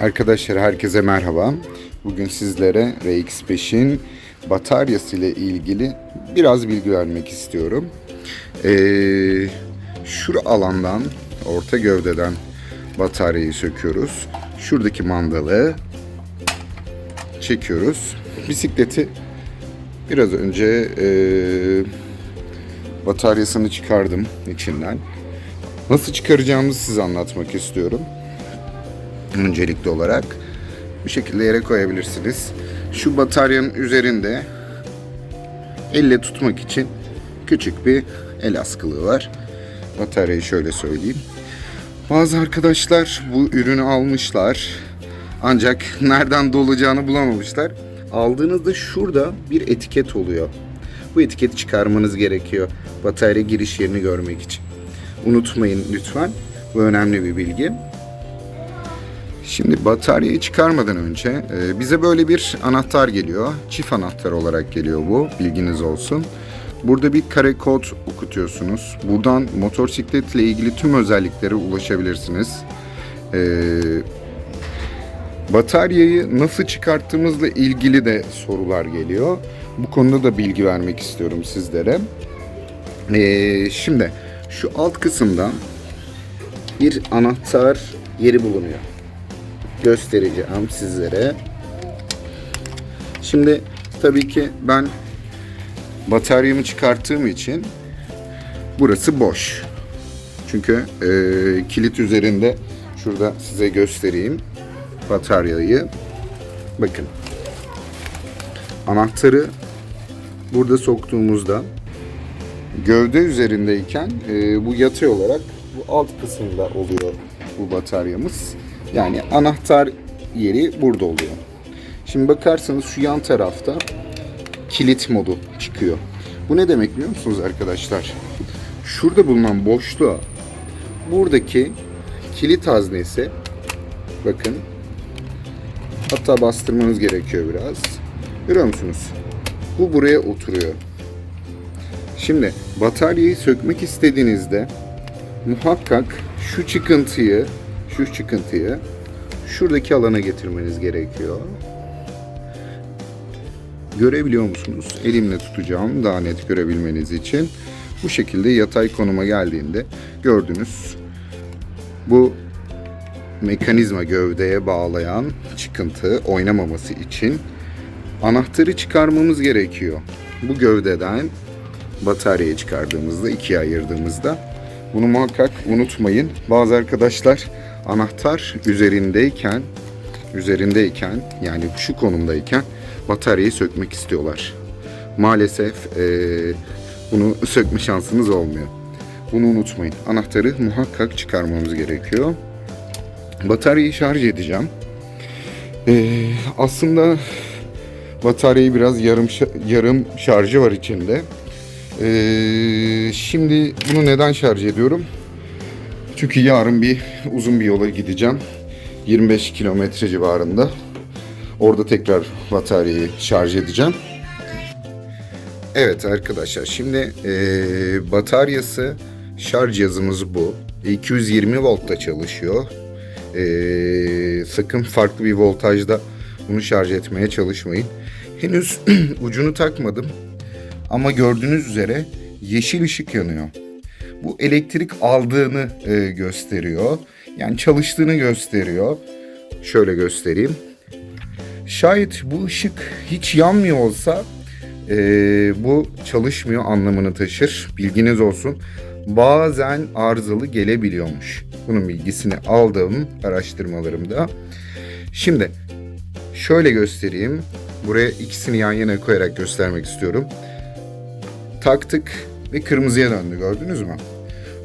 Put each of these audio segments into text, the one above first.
Arkadaşlar herkese merhaba. Bugün sizlere RX5'in bataryası ile ilgili biraz bilgi vermek istiyorum. Ee, şura alandan, orta gövdeden bataryayı söküyoruz. Şuradaki mandalı çekiyoruz. Bisikleti biraz önce ee, bataryasını çıkardım içinden. Nasıl çıkaracağımızı size anlatmak istiyorum öncelikli olarak bu şekilde yere koyabilirsiniz. Şu bataryanın üzerinde elle tutmak için küçük bir el askılığı var. Bataryayı şöyle söyleyeyim. Bazı arkadaşlar bu ürünü almışlar. Ancak nereden dolacağını bulamamışlar. Aldığınızda şurada bir etiket oluyor. Bu etiketi çıkarmanız gerekiyor. Batarya giriş yerini görmek için. Unutmayın lütfen. Bu önemli bir bilgi. Şimdi bataryayı çıkarmadan önce e, bize böyle bir anahtar geliyor. Çift anahtar olarak geliyor bu. Bilginiz olsun. Burada bir kare kod okutuyorsunuz. Buradan motosikletle ilgili tüm özelliklere ulaşabilirsiniz. E, bataryayı nasıl çıkarttığımızla ilgili de sorular geliyor. Bu konuda da bilgi vermek istiyorum sizlere. E, şimdi şu alt kısımda bir anahtar yeri bulunuyor göstereceğim sizlere. Şimdi tabii ki ben bataryamı çıkarttığım için burası boş. Çünkü e, kilit üzerinde şurada size göstereyim bataryayı. Bakın. Anahtarı burada soktuğumuzda gövde üzerindeyken e, bu yatay olarak bu alt kısımda oluyor bu bataryamız. Yani anahtar yeri burada oluyor. Şimdi bakarsanız şu yan tarafta kilit modu çıkıyor. Bu ne demek biliyor musunuz arkadaşlar? Şurada bulunan boşluğa buradaki kilit haznesi bakın hatta bastırmanız gerekiyor biraz. Görüyor musunuz? Bu buraya oturuyor. Şimdi bataryayı sökmek istediğinizde muhakkak şu çıkıntıyı şu çıkıntıyı şuradaki alana getirmeniz gerekiyor. Görebiliyor musunuz? Elimle tutacağım daha net görebilmeniz için. Bu şekilde yatay konuma geldiğinde gördünüz. Bu mekanizma gövdeye bağlayan çıkıntı oynamaması için anahtarı çıkarmamız gerekiyor. Bu gövdeden bataryayı çıkardığımızda, ikiye ayırdığımızda bunu muhakkak unutmayın. Bazı arkadaşlar anahtar üzerindeyken üzerindeyken yani şu konumdayken bataryayı sökmek istiyorlar. Maalesef e, bunu sökme şansınız olmuyor. Bunu unutmayın. Anahtarı muhakkak çıkarmamız gerekiyor. Bataryayı şarj edeceğim. E, aslında bataryayı biraz yarım yarım şarjı var içinde. E, şimdi bunu neden şarj ediyorum? Çünkü yarın bir uzun bir yola gideceğim. 25 kilometre civarında. Orada tekrar bataryayı şarj edeceğim. Evet arkadaşlar şimdi e, bataryası şarj cihazımız bu. 220 voltta çalışıyor. E, sakın farklı bir voltajda bunu şarj etmeye çalışmayın. Henüz ucunu takmadım. Ama gördüğünüz üzere yeşil ışık yanıyor bu elektrik aldığını e, gösteriyor. Yani çalıştığını gösteriyor. Şöyle göstereyim. Şayet bu ışık hiç yanmıyor olsa e, bu çalışmıyor anlamını taşır. Bilginiz olsun. Bazen arızalı gelebiliyormuş. Bunun bilgisini aldım araştırmalarımda. Şimdi şöyle göstereyim. Buraya ikisini yan yana koyarak göstermek istiyorum. Taktık ve kırmızıya döndü gördünüz mü?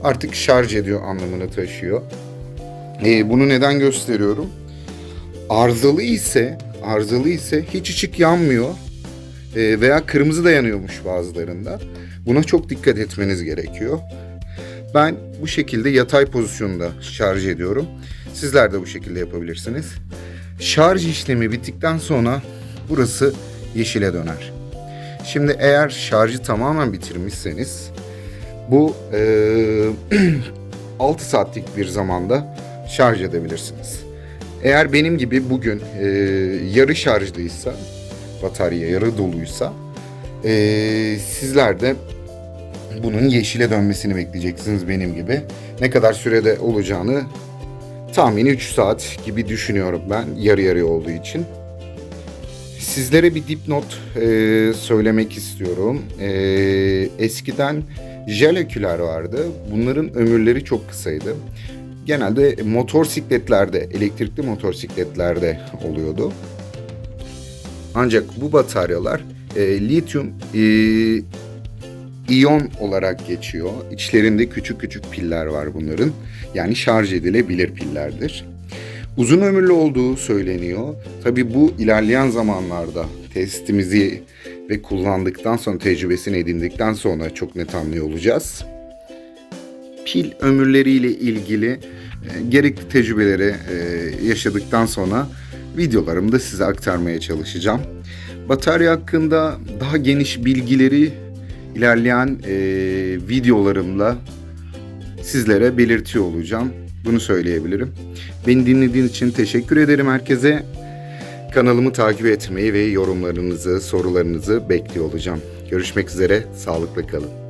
Artık şarj ediyor anlamını taşıyor. Ee, bunu neden gösteriyorum? Arızalı ise arızalı ise hiç ışık yanmıyor ee, veya kırmızı da yanıyormuş bazılarında. Buna çok dikkat etmeniz gerekiyor. Ben bu şekilde yatay pozisyonda şarj ediyorum. Sizler de bu şekilde yapabilirsiniz. Şarj işlemi bittikten sonra burası yeşile döner. Şimdi eğer şarjı tamamen bitirmişseniz bu e, 6 saatlik bir zamanda şarj edebilirsiniz. Eğer benim gibi bugün e, yarı şarjlıysa, batarya yarı doluysa e, sizler de bunun yeşile dönmesini bekleyeceksiniz benim gibi. Ne kadar sürede olacağını tahmini 3 saat gibi düşünüyorum ben yarı yarıya olduğu için. Sizlere bir dipnot e, söylemek istiyorum. E, eskiden jel aküler vardı. Bunların ömürleri çok kısaydı. Genelde motosikletlerde, elektrikli motosikletlerde oluyordu. Ancak bu bataryalar e, lityum e, iyon olarak geçiyor. İçlerinde küçük küçük piller var bunların. Yani şarj edilebilir pillerdir. Uzun ömürlü olduğu söyleniyor. Tabi bu ilerleyen zamanlarda testimizi ve kullandıktan sonra tecrübesini edindikten sonra çok net anlıyor olacağız. Pil ömürleriyle ilgili e, gerekli tecrübeleri e, yaşadıktan sonra videolarımda size aktarmaya çalışacağım. Batarya hakkında daha geniş bilgileri ilerleyen e, videolarımla sizlere belirtiyor olacağım. Bunu söyleyebilirim. Beni dinlediğiniz için teşekkür ederim herkese. Kanalımı takip etmeyi ve yorumlarınızı, sorularınızı bekliyor olacağım. Görüşmek üzere, sağlıkla kalın.